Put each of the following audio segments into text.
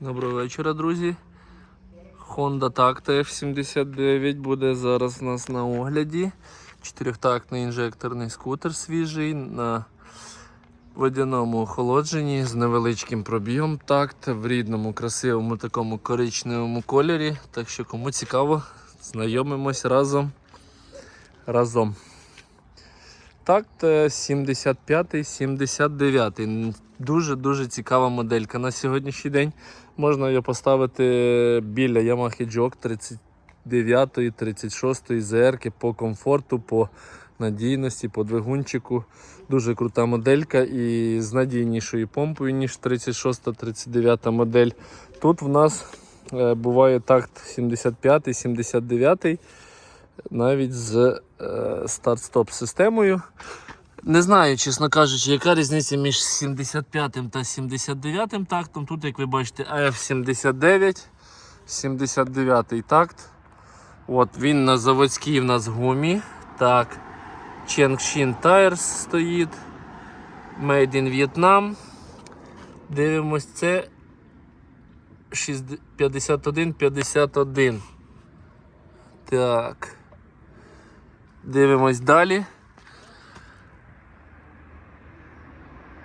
Доброго вечора, друзі. Honda Tacta F79 буде зараз у нас на огляді. Чотирьохтактний інжекторний скутер свіжий на водяному охолодженні з невеличким пробігом такт в рідному, красивому такому коричневому кольорі. Так що кому цікаво, знайомимось разом. разом. Такт 75-79. Дуже-дуже цікава моделька. На сьогоднішній день можна її поставити біля Yamaha Jog 39, 36 ZR по комфорту, по надійності, по двигунчику. Дуже крута моделька і з надійнішою помпою, ніж 36-39 модель. Тут в нас е, буває такт 75-79 навіть з е, старт-стоп системою. Не знаю, чесно кажучи, яка різниця між 75 та 79 тактом. Тут, як ви бачите, AF79, 79 такт. От Він на заводській в нас гумі. Так. Chengxin Tires стоїть. Made in Vietnam. Дивимось, це 51-51. Так. Дивимось далі.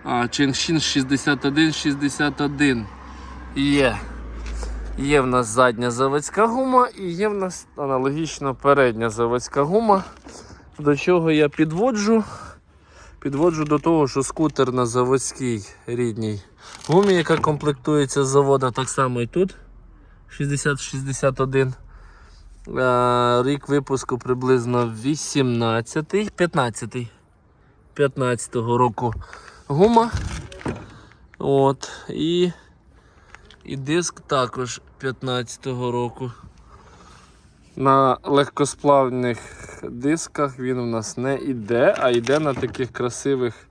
А, Ченшин 61-61. Є. Є в нас задня заводська гума і є в нас аналогічно передня заводська гума. До чого я підводжу? Підводжу до того, що скутер на заводській рідній гумі, яка комплектується з завода, так само і тут 60-61. Е, Рік випуску приблизно 18-й, 15-й. 15-го року гума. От. І, і диск також 15-го року. На легкосплавних дисках він у нас не йде, а йде на таких красивих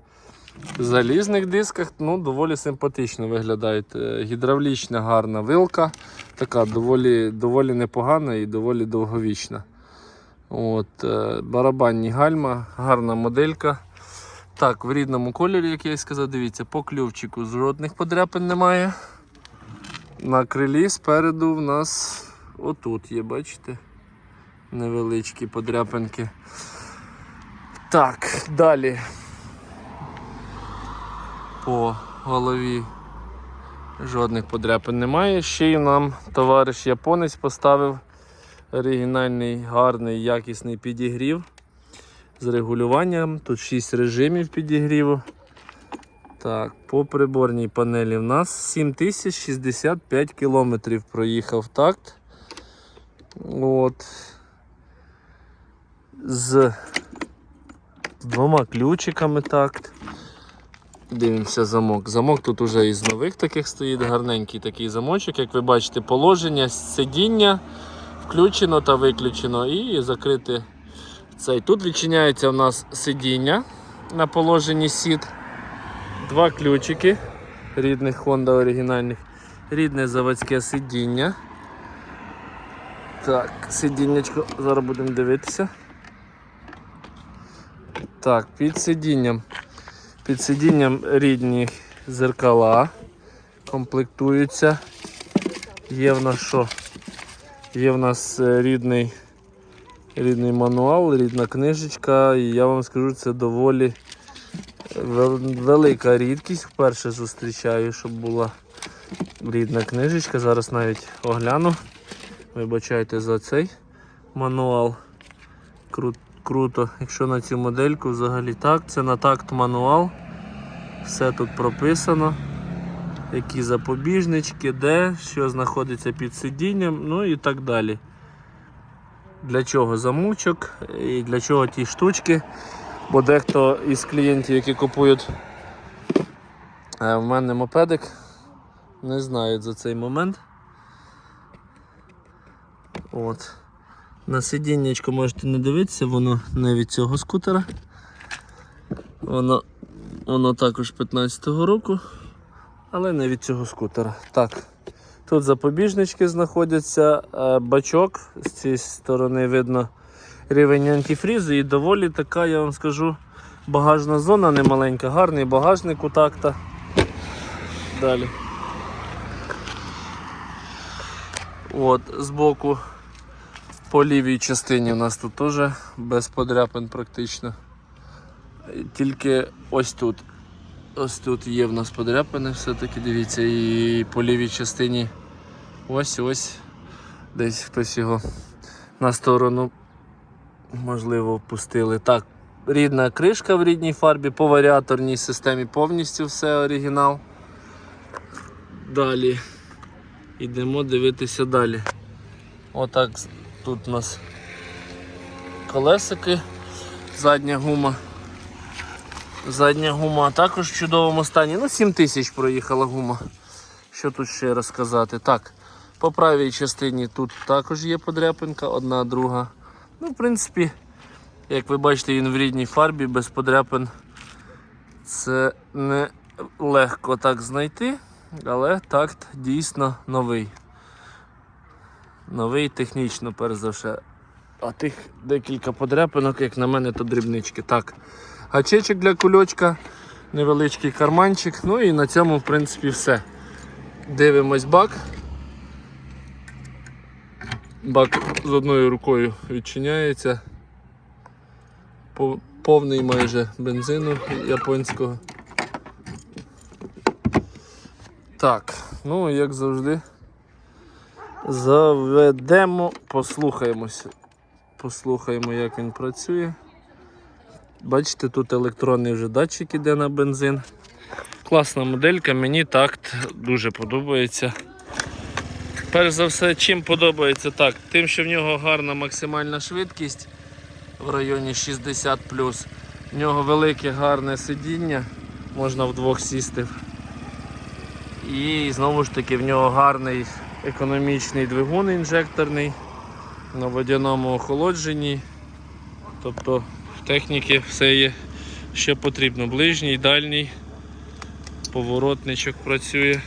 залізних дисках. Ну, доволі симпатично виглядають. Е, Гідравлічна гарна вилка, така доволі, доволі непогана і доволі довговічна. От, е, барабанні гальма, гарна моделька. Так, в рідному кольорі, як я і сказав, дивіться, по ключику жодних подряпин немає. На крилі спереду в нас отут є, бачите? Невеличкі подряпинки. Так, далі. По голові жодних подряпин немає. Ще й нам товариш японець поставив оригінальний, гарний, якісний підігрів з регулюванням. Тут 6 режимів підігріву. Так, по приборній панелі в нас 7065 кілометрів проїхав такт. От. З двома ключиками такт. Дивимося замок. Замок тут уже із нових таких стоїть, гарненький такий замочок. Як ви бачите, положення сидіння включено та виключено і закрити цей. Тут відчиняється у нас сидіння на положенні сіт. Два ключики рідних Honda оригінальних. Рідне заводське сидіння. Так, сидіннячко, зараз будемо дивитися. Так, під сидінням. Під сидінням рідні зеркала комплектуються. Є в нас що? Є в нас е, рідний, рідний мануал, рідна книжечка, і я вам скажу, це доволі велика рідкість. Вперше зустрічаю, щоб була рідна книжечка. Зараз навіть огляну. Вибачайте за цей мануал. Кру- круто, якщо на цю модельку взагалі так, це на такт мануал. Все тут прописано. Які запобіжнички, де, що знаходиться під сидінням, ну і так далі. Для чого замочок і для чого ті штучки. Бо дехто із клієнтів, які купують е, в мене мопедик, не знають за цей момент. От. На сидіннячко можете не дивитися, воно не від цього скутера. Воно, воно також 15-го року, але не від цього скутера. Так. Тут запобіжнички знаходяться, е, бачок з цієї сторони видно рівень антифрізу і доволі така, я вам скажу, багажна зона немаленька, гарний багажник у такта. Далі. От, збоку по лівій частині у нас тут теж без подряпин практично. Тільки ось тут. Ось тут є в нас подряпини, все-таки дивіться, і по лівій частині ось ось десь хтось його на сторону можливо впустили. Так, рідна кришка в рідній фарбі, по варіаторній системі повністю все оригінал. Далі йдемо дивитися далі. Отак тут у нас колесики, задня гума. Задня гума також в чудовому стані. Ну, 7 тисяч проїхала гума. Що тут ще розказати? Так, по правій частині тут також є подряпинка, одна, друга. Ну, в принципі, як ви бачите, він в рідній фарбі, без подряпин. Це не легко так знайти, але такт дійсно новий. Новий технічно, перш за все. А тих декілька подряпинок, як на мене, то дрібнички. Так. Гачечок для кульочка, невеличкий карманчик. Ну і на цьому, в принципі, все. Дивимось бак. Бак з одною рукою відчиняється. Повний майже бензину японського. Так, ну як завжди. Заведемо, послухаємося. Послухаємо, як він працює. Бачите, тут електронний вже датчик іде на бензин. Класна моделька, мені такт дуже подобається. Перш за все, чим подобається так? Тим, що в нього гарна максимальна швидкість в районі 60 В нього велике гарне сидіння, можна вдвох сісти. І знову ж таки в нього гарний економічний двигун інжекторний на водяному охолодженні. Тобто в техніці все є, що потрібно. Ближній, дальній, поворотничок працює.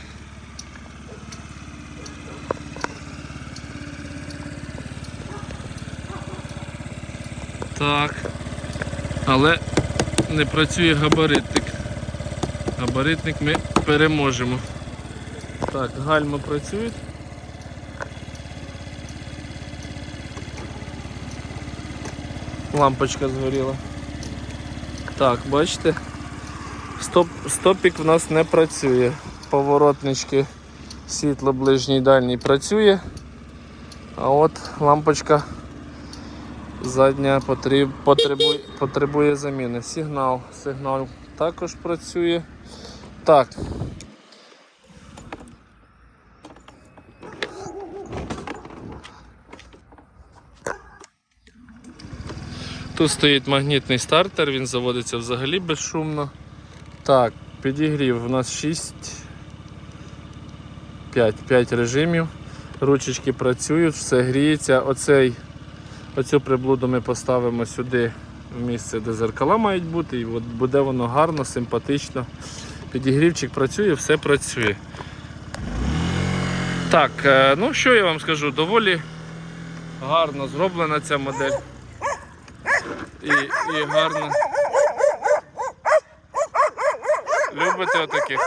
Так. Але не працює габаритник. Габаритник ми переможемо. Так, гальма працюють. Лампочка згоріла. Так, бачите? Стоп, стопік в нас не працює. Поворотнички світло ближній дальній працює. А от лампочка задня потреб, потребує, потребує заміни. Сигнал. Сигнал також працює. Так. Тут стоїть магнітний стартер, він заводиться взагалі безшумно. Так, підігрів у нас 6 5, 5 режимів. Ручечки працюють, все гріється. Оцей, оцю приблуду ми поставимо сюди в місце, де зеркала мають бути, і от буде воно гарно, симпатично. Підігрівчик працює, все працює. Так, е, ну що я вам скажу, доволі гарно зроблена ця модель. І, і гарно. Любите отаких?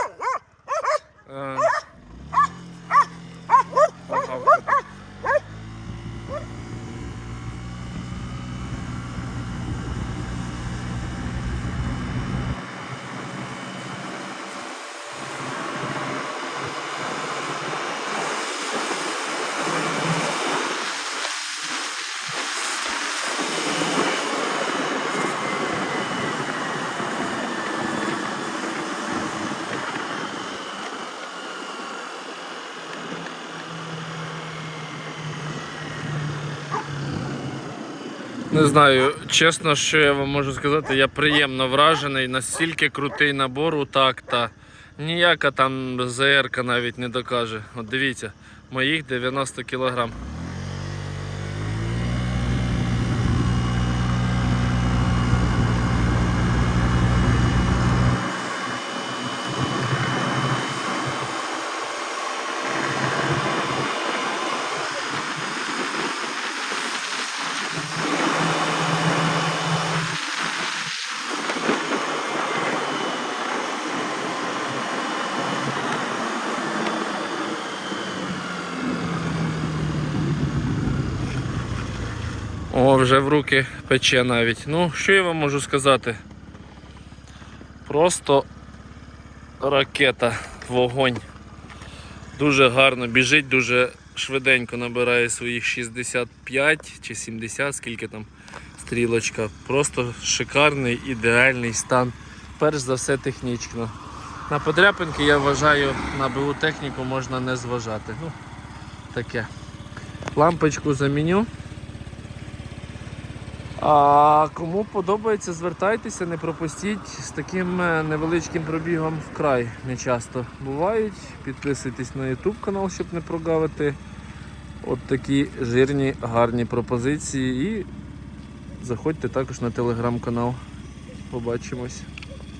Не знаю, чесно, що я вам можу сказати, я приємно вражений, настільки крутий набор у такта. Ніяка там ЗРК навіть не докаже. От дивіться, моїх 90 кг. О, вже в руки пече навіть. Ну, що я вам можу сказати? Просто ракета, вогонь. Дуже гарно біжить, дуже швиденько набирає своїх 65 чи 70, скільки там стрілочка. Просто шикарний, ідеальний стан. Перш за все технічно. На подряпинки я вважаю, на БУ техніку можна не зважати. Ну, таке. Лампочку заміню. А кому подобається, звертайтеся, не пропустіть з таким е, невеличким пробігом вкрай не часто бувають. Підписуйтесь на YouTube канал, щоб не прогавити от такі жирні, гарні пропозиції. І заходьте також на телеграм-канал. Побачимось.